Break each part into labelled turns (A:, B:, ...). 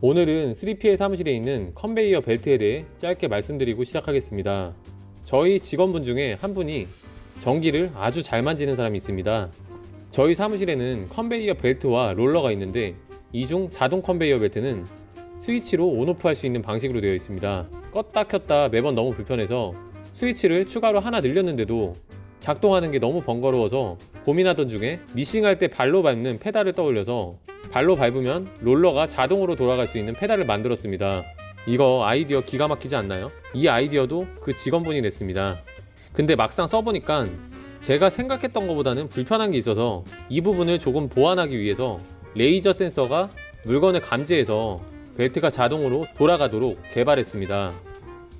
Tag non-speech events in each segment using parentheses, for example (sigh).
A: 오늘은 3PL 사무실에 있는 컨베이어 벨트에 대해 짧게 말씀드리고 시작하겠습니다. 저희 직원분 중에 한 분이 전기를 아주 잘 만지는 사람이 있습니다. 저희 사무실에는 컨베이어 벨트와 롤러가 있는데 이 중 자동 컨베이어 벨트는 스위치로 온오프 할 수 있는 방식으로 되어 있습니다. 껐다 켰다 매번 너무 불편해서 스위치를 추가로 하나 늘렸는데도 작동하는 게 너무 번거로워서 고민하던 중에 미싱할 때 발로 밟는 페달을 떠올려서 발로 밟으면 롤러가 자동으로 돌아갈 수 있는 페달을 만들었습니다. 이거 아이디어 기가 막히지 않나요? 이 아이디어도 그 직원분이 냈습니다. 근데 막상 써보니까 제가 생각했던 것보다는 불편한 게 있어서 이 부분을 조금 보완하기 위해서 레이저 센서가 물건을 감지해서 벨트가 자동으로 돌아가도록 개발했습니다.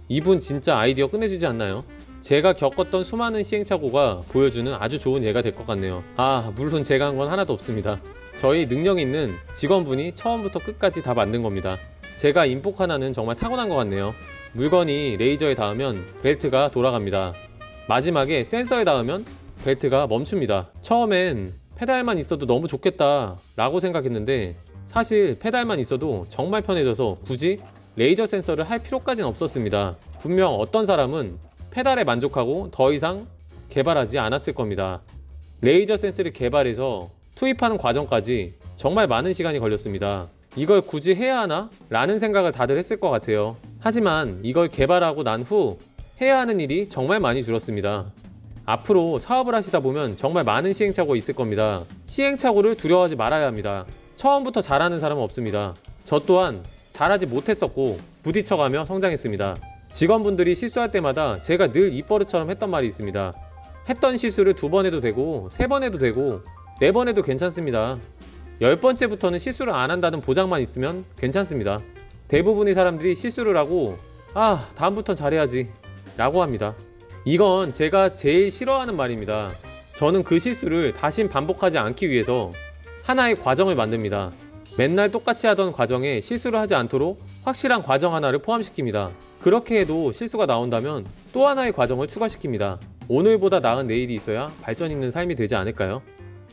A: 이분 진짜 아이디어 끝내주지 않나요? 제가 겪었던 수많은 시행착오가 보여주는 아주 좋은 예가 될 것 같네요. 아, 물론 제가 한 건 하나도 없습니다. 저희 능력 있는 직원분이 처음부터 끝까지 다 만든 겁니다. 제가 인폭 하나는 정말 타고난 것 같네요. 물건이 레이저에 닿으면 벨트가 돌아갑니다. 마지막에 센서에 닿으면 벨트가 멈춥니다. 처음엔 페달만 있어도 너무 좋겠다 라고 생각했는데 사실 페달만 있어도 정말 편해져서 굳이 레이저 센서를 할 필요까지는 없었습니다. 분명 어떤 사람은 페달에 만족하고 더 이상 개발하지 않았을 겁니다. 레이저 센서를 개발해서 투입하는 과정까지 정말 많은 시간이 걸렸습니다. 이걸 굳이 해야 하나? 라는 생각을 다들 했을 것 같아요. 하지만 이걸 개발하고 난 후 해야 하는 일이 정말 많이 줄었습니다. 앞으로 사업을 하시다 보면 정말 많은 시행착오가 있을 겁니다. 시행착오를 두려워하지 말아야 합니다. 처음부터 잘하는 사람은 없습니다. 저 또한 잘하지 못했었고 부딪혀가며 성장했습니다. 직원분들이 실수할 때마다 제가 늘 입버릇처럼 했던 말이 있습니다. 했던 실수를 두 번 해도 되고 세 번 해도 되고 네 번 해도 괜찮습니다. 열 번째부터는 실수를 안 한다는 보장만 있으면 괜찮습니다. 대부분의 사람들이 실수를 하고 아 다음부턴 잘해야지 라고 합니다. 이건 제가 제일 싫어하는 말입니다. 저는 그 실수를 다신 반복하지 않기 위해서 하나의 과정을 만듭니다. 맨날 똑같이 하던 과정에 실수를 하지 않도록 확실한 과정 하나를 포함시킵니다. 그렇게 해도 실수가 나온다면 또 하나의 과정을 추가시킵니다. 오늘보다 나은 내일이 있어야 발전 있는 삶이 되지 않을까요?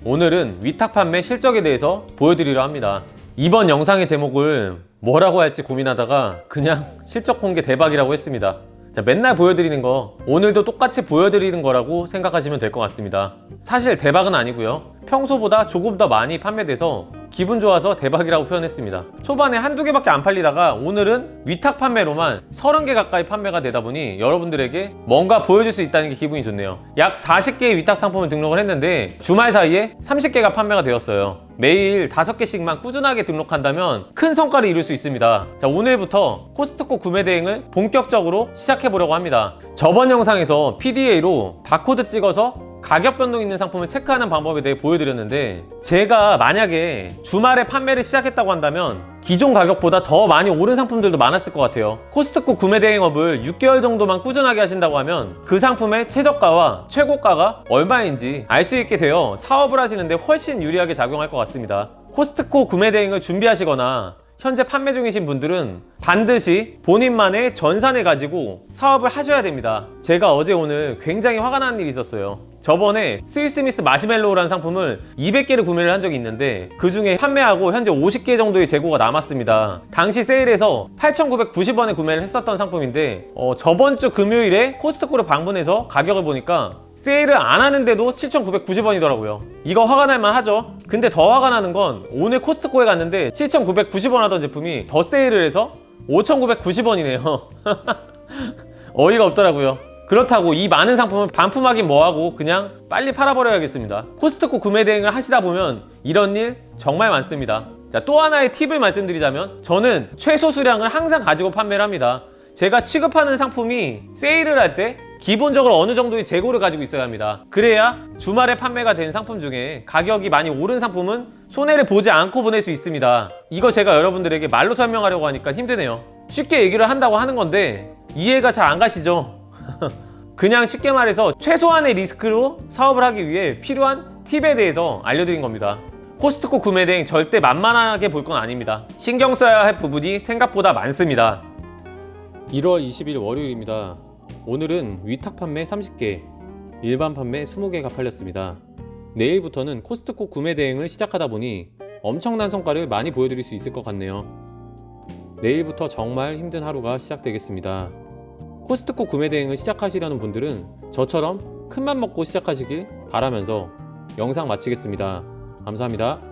A: 오늘은 위탁 판매 실적에 대해서 보여드리려 합니다. 이번 영상의 제목을 뭐라고 할지 고민하다가 그냥 실적 공개 대박이라고 했습니다. 자, 맨날 보여드리는 거 오늘도 똑같이 보여드리는 거라고 생각하시면 될 것 같습니다. 사실 대박은 아니고요. 평소보다 조금 더 많이 판매돼서 기분 좋아서 대박이라고 표현했습니다. 초반에 한두 개밖에 안 팔리다가 오늘은 위탁 판매로만 30개 가까이 판매가 되다 보니 여러분들에게 뭔가 보여줄 수 있다는 게 기분이 좋네요. 약 40개의 위탁 상품을 등록을 했는데 주말 사이에 30개가 판매가 되었어요. 매일 5개씩만 꾸준하게 등록한다면 큰 성과를 이룰 수 있습니다. 자, 오늘부터 코스트코 구매 대행을 본격적으로 시작해 보려고 합니다. 저번 영상에서 PDA로 바코드 찍어서 가격 변동 있는 상품을 체크하는 방법에 대해 보여드렸는데 제가 만약에 주말에 판매를 시작했다고 한다면 기존 가격보다 더 많이 오른 상품들도 많았을 것 같아요 코스트코 구매 대행업을 6개월 정도만 꾸준하게 하신다고 하면 그 상품의 최저가와 최고가가 얼마인지 알 수 있게 되어 사업을 하시는데 훨씬 유리하게 작용할 것 같습니다 코스트코 구매 대행을 준비하시거나 현재 판매 중이신 분들은 반드시 본인만의 전산을 가지고 사업을 하셔야 됩니다. 제가 어제 오늘 굉장히 화가 나는 일이 있었어요. 저번에 스위스미스 마시멜로우라는 상품을 200개를 구매를 한 적이 있는데 그 중에 판매하고 현재 50개 정도의 재고가 남았습니다. 당시 세일에서 8,990원에 구매를 했었던 상품인데 어, 저번 주 금요일에 코스트코를 방문해서 가격을 보니까 세일을 안 하는데도 7,990원이더라고요. 이거 화가 날만 하죠. 근데 더 화가 나는 건 오늘 코스트코에 갔는데 7,990원 하던 제품이 더 세일을 해서 5,990원이네요. (laughs) 어이가 없더라고요. 그렇다고 이 많은 상품을 반품하긴 뭐하고 그냥 빨리 팔아버려야겠습니다. 코스트코 구매 대행을 하시다 보면 이런 일 정말 많습니다. 자, 또 하나의 팁을 말씀드리자면 저는 최소 수량을 항상 가지고 판매를 합니다. 제가 취급하는 상품이 세일을 할 때 기본적으로 어느 정도의 재고를 가지고 있어야 합니다. 그래야 주말에 판매가 된 상품 중에 가격이 많이 오른 상품은 손해를 보지 않고 보낼 수 있습니다. 이거 제가 여러분들에게 말로 설명하려고 하니까 힘드네요. 쉽게 얘기를 한다고 하는 건데 이해가 잘 안 가시죠? 그냥 쉽게 말해서 최소한의 리스크로 사업을 하기 위해 필요한 팁에 대해서 알려드린 겁니다. 코스트코 구매 대행 절대 만만하게 볼 건 아닙니다. 신경 써야 할 부분이 생각보다 많습니다. 1월 20일 월요일입니다. 오늘은 위탁 판매 30개, 일반 판매 20개가 팔렸습니다. 내일부터는 코스트코 구매 대행을 시작하다 보니 엄청난 성과를 많이 보여드릴 수 있을 것 같네요. 내일부터 정말 힘든 하루가 시작되겠습니다. 코스트코 구매 대행을 시작하시려는 분들은 저처럼 큰맘 먹고 시작하시길 바라면서 영상 마치겠습니다. 감사합니다.